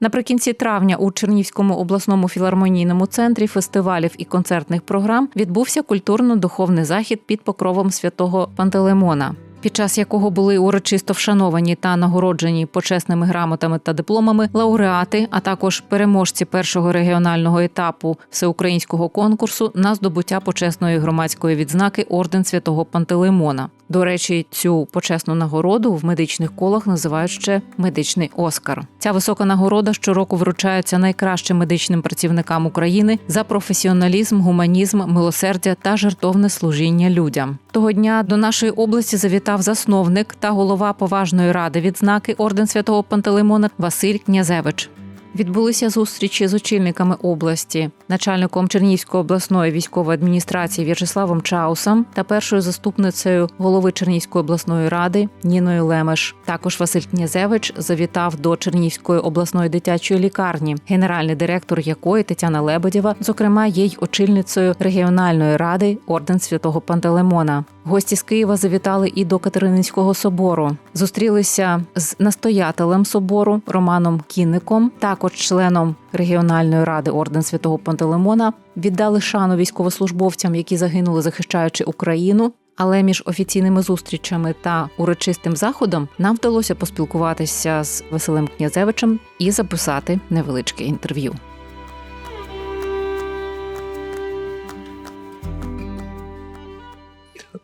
Наприкінці травня у Чернівському обласному філармонійному центрі фестивалів і концертних програм відбувся культурно-духовний захід під покровом святого Пантелеймона, під час якого були урочисто вшановані та нагороджені почесними грамотами та дипломами лауреати, а також переможці першого регіонального етапу всеукраїнського конкурсу на здобуття почесної громадської відзнаки орден святого Пантелеймона. До речі, цю почесну нагороду в медичних колах називають ще медичний Оскар. Ця висока нагорода щороку вручається найкращим медичним працівникам України за професіоналізм, гуманізм, милосердя та жертовне служіння людям. Того дня до нашої області завітав засновник та голова поважної ради відзнаки орден святого Пантелеймона Василь Князевич. Відбулися зустрічі з очільниками області, начальником Чернігівської обласної військової адміністрації В'ячеславом Чаусом та першою заступницею голови Чернігівської обласної ради Ніною Лемеш. Також Василь Князевич завітав до Чернігівської обласної дитячої лікарні, генеральний директор якої Тетяна Лебедєва, зокрема, є й очільницею регіональної ради орден святого Пантелеймона. Гості з Києва завітали і до Катерининського собору. Зустрілися з настоятелем собору Романом Кінником, також членом регіональної ради орден святого Пантелеймона. Віддали шану військовослужбовцям, які загинули, захищаючи Україну. Але між офіційними зустрічами та урочистим заходом нам вдалося поспілкуватися з Василем Князевичем і записати невеличке інтерв'ю.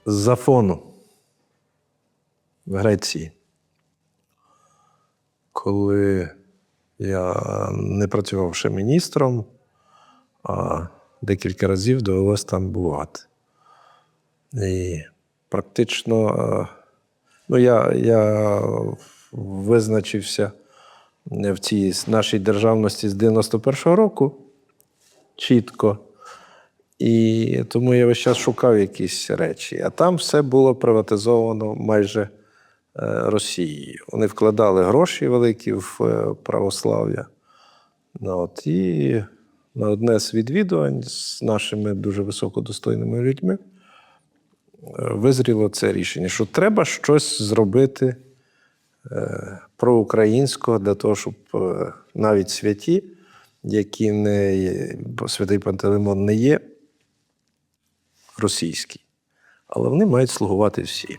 З Афону в Греції. Коли я не працював ще міністром, а декілька разів довелося там бувати. І практично е, ну, я, я визначився в цій нашій державності з 91-го року чітко. І тому я весь час шукав якісь речі. А там все було приватизовано майже е, Росією. Вони вкладали гроші великі в е, православ'я. Ну, от, і на одне з відвідувань з нашими дуже високодостойними людьми е, визріло це рішення, що треба щось зробити проукраїнського для того, щоб навіть святі, які не святий Пантелеймон не є російські, але вони мають слугувати всі.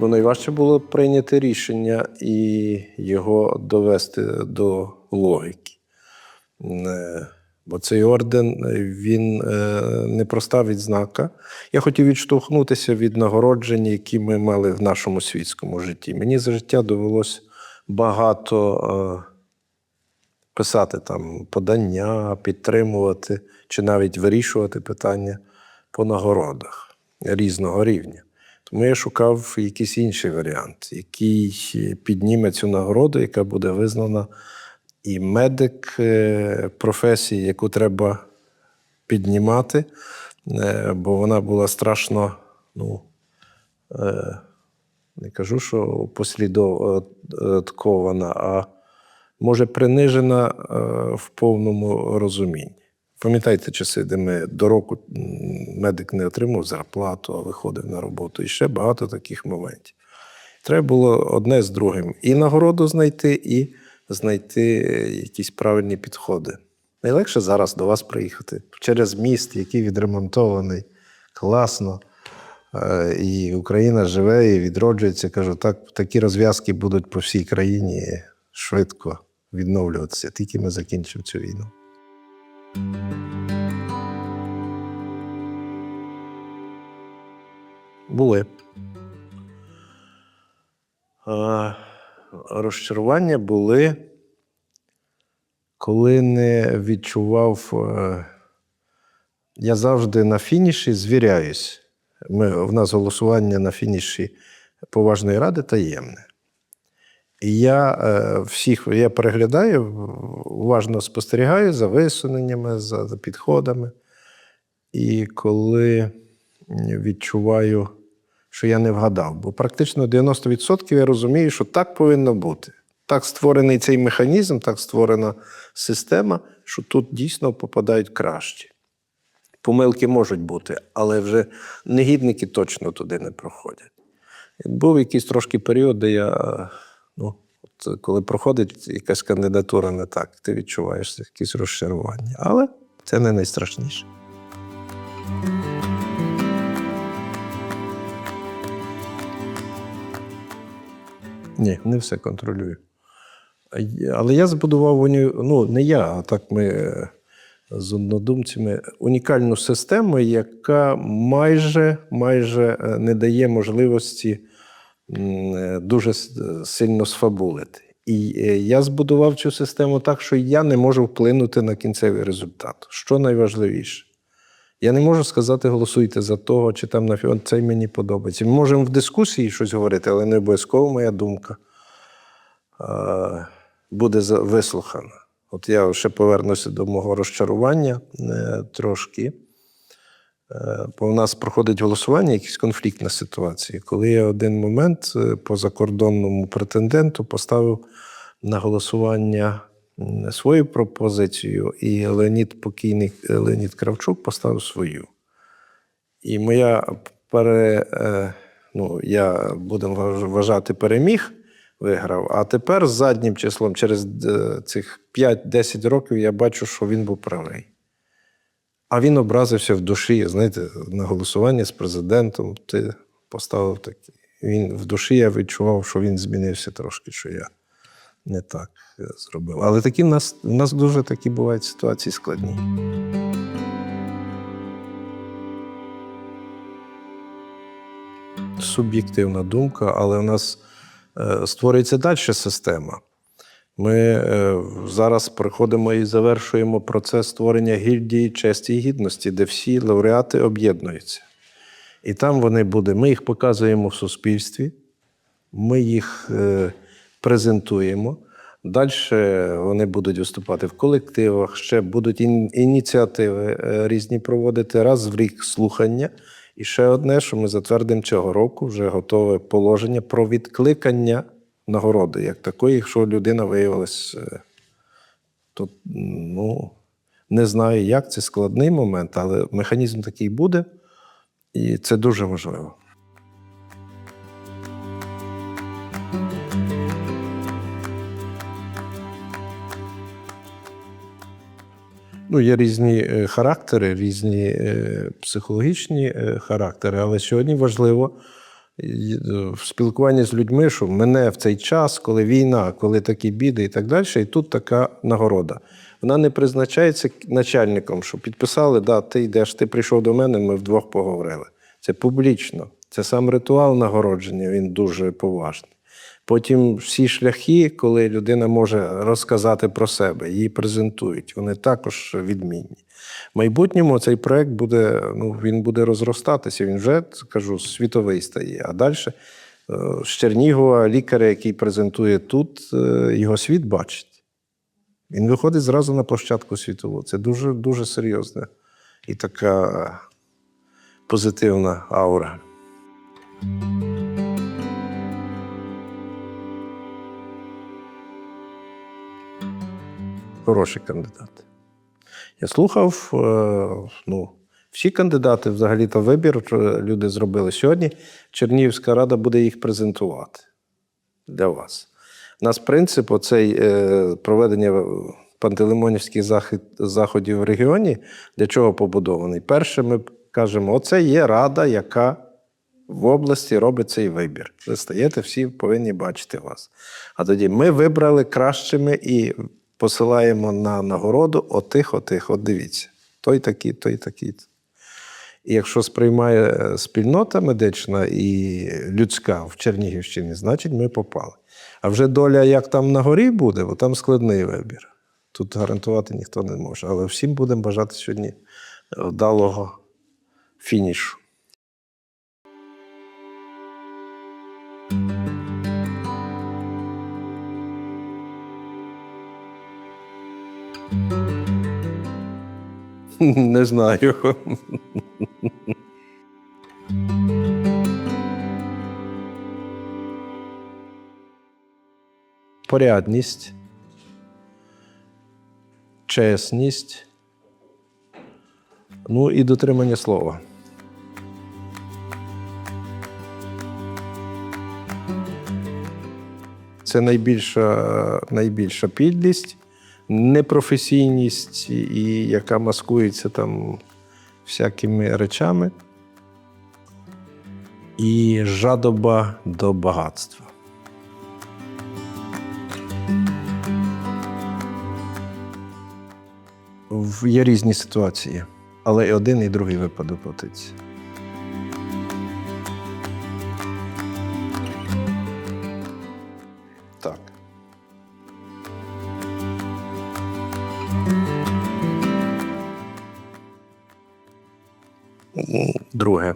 Ну, найважче було прийняти рішення і його довести до логіки. Е, Бо цей орден він е, не проста відзнака. Я хотів відштовхнутися від нагороджень, які ми мали в нашому світському житті. Мені за життя довелось багато е, писати там подання, підтримувати чи навіть вирішувати питання по нагородах різного рівня. Тому я шукав якийсь інший варіант, який підніме цю нагороду, яка буде визнана і медик е, професії, яку треба піднімати, е, бо вона була страшно, ну, не кажу, що послідовкована, а може принижена в повному розумінні. Пам'ятаєте часи, де ми до року медик не отримав зарплату, а виходив на роботу. І ще багато таких моментів. Треба було одне з другим і нагороду знайти, і знайти якісь правильні підходи. Найлегше зараз до вас приїхати через міст, який відремонтований, класно. Е, І Україна живе і відроджується. Кажу, так, такі розв'язки будуть по всій країні швидко відновлюватися, тільки ми закінчимо цю війну. Були. Розчарування були, коли не відчував. е, Я завжди на фініші звіряюсь. Ми, в нас голосування на фініші поважної ради таємне. І я е, всіх я переглядаю, уважно спостерігаю за висуненнями, за, за підходами. І коли відчуваю, що я не вгадав, бо практично 90% я розумію, що так повинно бути. Так створений цей механізм, так створена система, що тут дійсно попадають кращі. Помилки можуть бути, але вже негідники точно туди не проходять. Був якийсь трошки період, де я, ну, от коли проходить якась кандидатура не так, ти відчуваєш якісь розчарування. Але це не найстрашніше. Ні, не все контролюю. Але я збудував ну не я, а так ми з однодумцями унікальну систему, яка майже, майже е, не дає можливості е, дуже сильно сфабулити. І е, я збудував цю систему так, що я не можу вплинути на кінцевий результат. Що найважливіше? Я не можу сказати, голосуйте за того, чи там на фіон, цей мені подобається. Ми можемо в дискусії щось говорити, але не обов'язково моя думка е, буде вислухана. От я ще повернуся до мого розчарування е, трошки. Е, Бо у нас проходить голосування, якась конфліктна ситуація. Коли я один момент е, по закордонному претенденту поставив на голосування свою пропозицію, і Леонід покійний Леонід Кравчук поставив свою. І моя пере, ну, я будемо вважати переміг, виграв. А тепер з заднім числом, через е, цих 5-10 років, я бачу, що він був правий. А він образився в душі, знаєте, на голосування з президентом. Ти поставив такі. Він в душі я відчував, що він змінився трошки, що я не так е, зробив. Але такі в нас, в нас дуже такі бувають ситуації складні. Суб'єктивна думка, але в нас створюється далі система. Ми е, зараз приходимо і завершуємо процес створення гільдії честі і гідності, де всі лауреати об'єднуються. І там вони будуть. Ми їх показуємо в суспільстві, ми їх е, презентуємо. Далі вони будуть виступати в колективах, ще будуть ініціативи е, різні проводити раз в рік слухання. І ще одне, що ми затвердимо цього року, вже готове положення про відкликання нагороди, як такої, якщо людина виявилась. е, То, ну, не знаю, як це складний момент, але механізм такий буде, і це дуже важливо. Ну, є різні е, характери, різні е, психологічні е, характери, але сьогодні важливо в спілкуванні з людьми, що мене в цей час, коли війна, коли такі біди і так далі, і тут така нагорода. Вона не призначається начальником, що підписали, да, ти йдеш, ти прийшов до мене, ми вдвох поговорили. Це публічно. Це сам ритуал нагородження, він дуже поважний. Потім всі шляхи, коли людина може розказати про себе, її презентують, вони також відмінні. В майбутньому цей проект буде, ну, він буде розростатися, він вже, кажу, світовий стає. А далі е, з Чернігова лікаря, який презентує тут, е, його світ бачить. Він виходить зразу на площадку світову. Це дуже, дуже серйозна і така позитивна аура. Хороші кандидати. Я слухав, е, ну, всі кандидати, взагалі, то вибір е, люди зробили сьогодні. Чернігівська рада буде їх презентувати для вас. У нас принцип оцей е, проведення пантелеймонівських заходів в регіоні для чого побудований? Перше, ми кажемо, оце є рада, яка в області робить цей вибір. Ви стаєте, всі повинні бачити вас. А тоді ми вибрали кращими і посилаємо на нагороду отих, отих, от дивіться. Той такий, той такий. І якщо сприймає е, спільнота медична і людська в Чернігівщині, значить ми попали. А вже доля, як там на горі буде, бо там складний вибір. Тут гарантувати ніхто не може. Але всім будемо бажати сьогодні вдалого фінішу. Не знаю. Порядність, чесність, Ну і дотримання слова. Це найбільша, найбільша підлість, непрофесійність, і яка маскується там всякими речами, і жадоба до багатства. Є різні ситуації, але і один, і другий випадок платиться. Друге.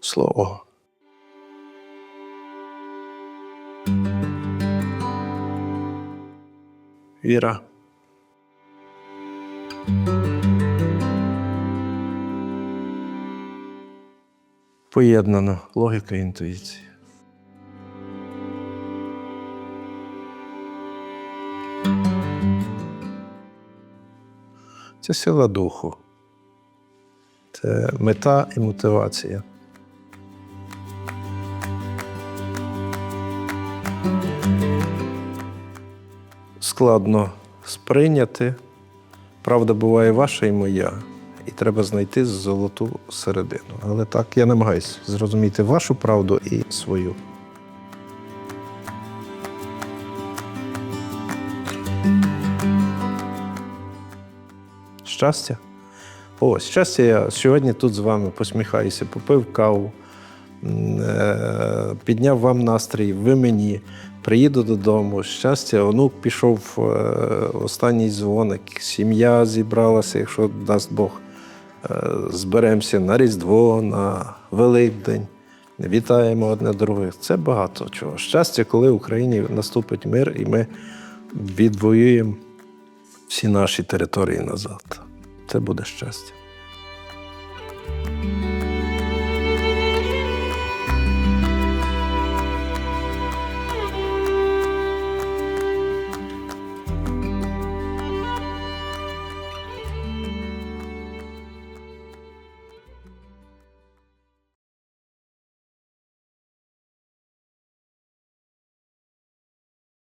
Слово. Віра. Поєднано логіка і інтуїція. Це сила духу. Це мета і мотивація. Складно сприйняти. Правда буває ваша і моя, і треба знайти золоту середину. Але так, я намагаюся зрозуміти вашу правду і свою. Щастя. О, щастя, я сьогодні тут з вами посміхаюся, попив каву, е, підняв вам настрій, ви мені. Приїду додому, щастя, онук пішов е, останній дзвоник, сім'я зібралася, якщо дасть Бог, е, зберемося на Різдво, на Великдень, вітаємо одне друге. Це багато чого. Щастя, коли в Україні наступить мир і ми відвоюємо всі наші території назад. Це буде щастя.